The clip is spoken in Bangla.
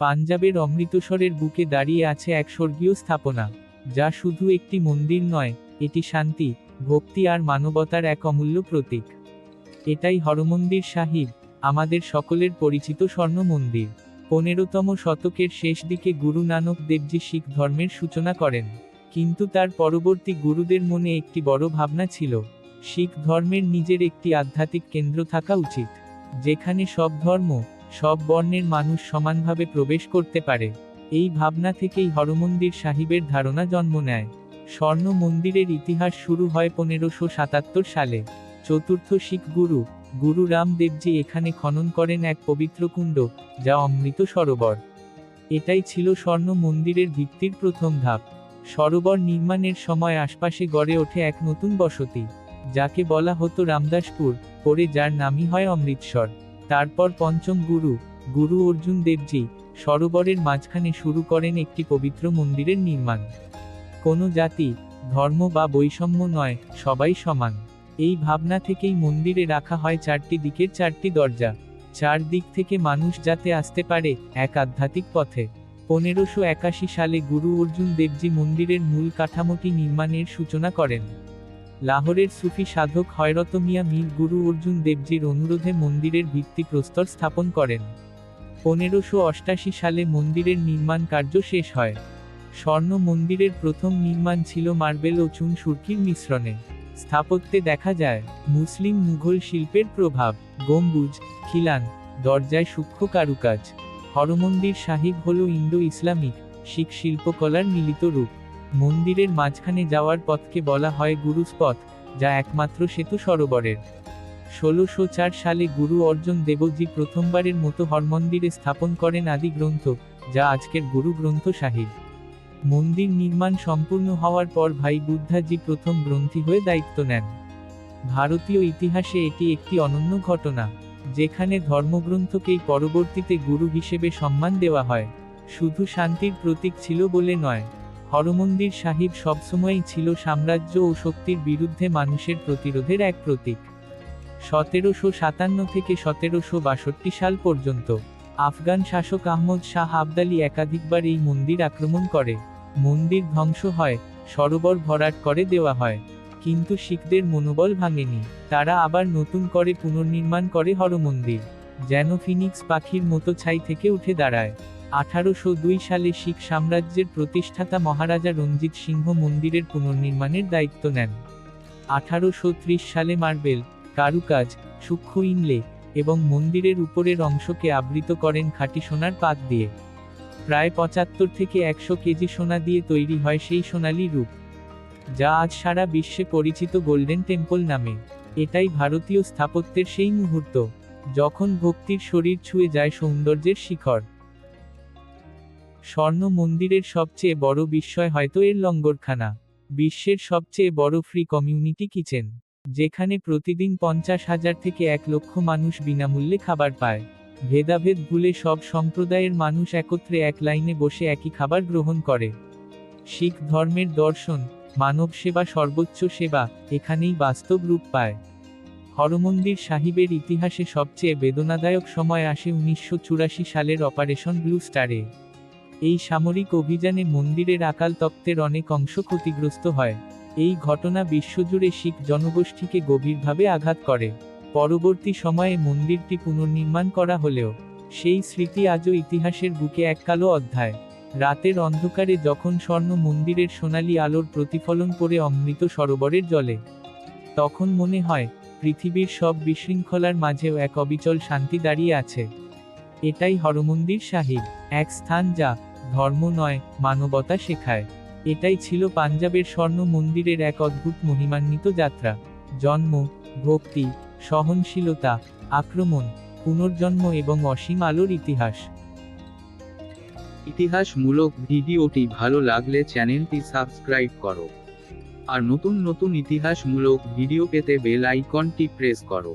পাঞ্জাবের অমৃতসরের বুকে দাঁড়িয়ে আছে এক স্বর্গীয় স্থাপনা, যা শুধু একটি মন্দির নয়, এটি শান্তি, ভক্তি আর মানবতার এক অমূল্য প্রতীক। এটাই হরমন্দির সাহিব, আমাদের সকলের পরিচিত স্বর্ণ মন্দির। পনেরোতম শতকের শেষ দিকে গুরু নানক দেবজি শিখ ধর্মের সূচনা করেন। কিন্তু তার পরবর্তী গুরুদের মনে একটি বড় ভাবনা ছিল, শিখ ধর্মের নিজের একটি আধ্যাত্মিক কেন্দ্র থাকা উচিত, যেখানে সব ধর্ম সব বর্ণের মানুষ সমানভাবে প্রবেশ করতে পারে। এই ভাবনা থেকেই হরমন্দির সাহিবের ধারণা জন্ম নেয়। স্বর্ণ মন্দিরের ইতিহাস শুরু হয় পনেরোশো সাতাত্তর সালে। চতুর্থ শিখ গুরু গুরু রামদেবজি এখানে খনন করেন এক পবিত্র কুণ্ড, যা অমৃত সরোবর। এটাই ছিল স্বর্ণ মন্দিরের ভিত্তির প্রথম ধাপ। সরোবর নির্মাণের সময় আশপাশে গড়ে ওঠে এক নতুন বসতি, যাকে বলা হতো রামদাসপুর, পরে যার নামই হয় অমৃতসর। তারপর পঞ্চম গুরু গুরু অর্জুন দেবজি, সরোবরের মাঝখানে শুরু করেন একটি পবিত্র মন্দিরের নির্মাণ। কোনো জাতি, ধর্ম বা বৈষম্য নয়, সবাই সমান। এই ভাবনা থেকেই মন্দিরে রাখা হয় চারটি দিকের চারটি দরজা। চার দিক থেকে মানুষ যাতে আসতে পারে, এক আধ্যাত্মিক পথে। পনেরোশো একাশি সালে গুরু অর্জুন দেবজি মন্দিরের মূল কাঠামোটি নির্মাণের সূচনা করেন। লাহোরের সুফি সাধক হয়রত মিয়া মীর গুরু অর্জুন দেবজির অনুরোধে মন্দিরের ভিত্তিপ্রস্তর স্থাপন করেন। পনেরোশো অষ্টাশি সালে মন্দিরের নির্মাণ কার্য শেষ হয়। স্বর্ণ মন্দিরের প্রথম নির্মাণ ছিল মার্বেল ও চুন সুরকির মিশ্রণে। স্থাপত্যে দেখা যায়, মুসলিম মুঘল শিল্পের প্রভাব, গম্বুজ, খিলান, দরজায় সূক্ষ্ম কারুকাজ। হরমন্দির সাহিব হল ইন্দো ইসলামিক শিখ শিল্পকলার মিলিত রূপ। মন্দিরের মাঝখানে যাওয়ার পথকে বলা হয় গুরুস পথ, যা একমাত্র সেতু সরোবরের। ষোলোশো চার সালে গুরু অর্জন দেবজি প্রথমবারের মতো হরমন্দিরে স্থাপন করেন আদি গ্রন্থ, যা আজকের গুরু গ্রন্থ সাহিব। মন্দির নির্মাণ সম্পূর্ণ হওয়ার পর ভাই বুদ্ধাজি প্রথম গ্রন্থি হয়ে দায়িত্ব নেন। ভারতীয় ইতিহাসে এটি একটি অনন্য ঘটনা, যেখানে ধর্মগ্রন্থকেই পরবর্তীতে গুরু হিসেবে সম্মান দেওয়া হয়। শুধু শান্তির প্রতীক ছিল বলে নয় হরমন্দির সাহিব সবসময়ই ছিল সাম্রাজ্য ও শক্তির বিরুদ্ধে মানুষের প্রতিরোধের এক প্রতীক। সতেরোশো সাতান্ন থেকে সতেরোশো বাষট্টি সাল পর্যন্ত, আফগান শাসক আহমদ শাহ আবদালি একাধিকবার এই মন্দির আক্রমণ করে। মন্দির ধ্বংস হয়, সরোবর ভরাট করে দেওয়া হয়, কিন্তু শিখদের মনোবল ভাঙেনি। তারা আবার নতুন করে পুনর্নির্মাণ করে হরমন্দির, যেন ফিনিক্স পাখির মতো ছাই থেকে উঠে দাঁড়ায়। আঠারোশো দুই সালে শিখ সাম্রাজ্যের প্রতিষ্ঠাতা মহারাজা রঞ্জিত সিংহ মন্দিরের পুনর্নির্মাণের দায়িত্ব নেন। আঠারোশো ত্রিশ সালে মার্বেল, কারুকাজ, সূক্ষ্ম ইনলে এবং মন্দিরের উপরের অংশকে আবৃত করেন খাঁটি সোনার পাত দিয়ে। প্রায় পঁচাত্তর থেকে একশো কেজি সোনা দিয়ে তৈরি হয় সেই সোনালি রূপ, যা আজ সারা বিশ্বে পরিচিত গোল্ডেন টেম্পল নামে। এটাই ভারতীয় স্থাপত্যের সেই মুহূর্ত, যখন ভক্তির শরীর ছুঁয়ে যায় সৌন্দর্যের শিখর। স্বর্ণ মন্দিরের সবচেয়ে বড় বিস্ময় হয়তো এর লঙ্গরখানা, বিশ্বের সবচেয়ে বড় ফ্রি কমিউনিটি কিচেন যেখানে প্রতিদিন পঞ্চাশ হাজার থেকে এক লক্ষ মানুষ বিনামূল্যে খাবার পায়। ভেদাভেদ ভুলে সব সম্প্রদায়ের মানুষ একত্রে এক লাইনে বসে একই খাবার গ্রহণ করে। শিখ ধর্মের দর্শন, মানব সেবা, সর্বোচ্চ সেবা, এখানেই বাস্তব রূপ পায়। হরমন্দির সাহিবের ইতিহাসে সবচেয়ে বেদনাদায়ক সময় আসে উনিশশো চুরাশি সালের অপারেশন ব্লু স্টারে। এই সামরিক অভিযানে মন্দিরের আকাল তক্তের অনেক অংশ ক্ষতিগ্রস্ত হয়। এই ঘটনা বিশ্বজুড়ে শিখ জনগোষ্ঠীকে গভীরভাবে আঘাত করে। পরবর্তী সময়ে মন্দিরটি পুনর্নির্মাণ করা হলেও, সেই স্মৃতি আজও ইতিহাসের বুকে এক কালো অধ্যায়। রাতের অন্ধকারে যখন স্বর্ণ মন্দিরের সোনালী আলোর প্রতিফলন করে অমৃত সরোবরের জলে, তখন মনে হয়, পৃথিবীর সব বিশৃঙ্খলার মাঝেও এক অবিচল শান্তি দাঁড়িয়ে আছে। এটাই হরমন্দির সাহিব, এক স্থান যা ধর্ম নয়, মানবতা শেখায়। এটাই ছিল পাঞ্জাবের স্বর্ণ মন্দিরের এক অদ্ভুত মহিমান্বিত যাত্রা। জন্ম, ভক্তি, সহনশীলতা, আক্রমণ, পুনর্জন্ম এবং অসীম আলোর ইতিহাস। ইতিহাসমূলক ভিডিওটি ভালো লাগলে চ্যানেলটি সাবস্ক্রাইব করো। আর নতুন নতুন ইতিহাসমূলক ভিডিও পেতে বেল আইকনটি প্রেস করো।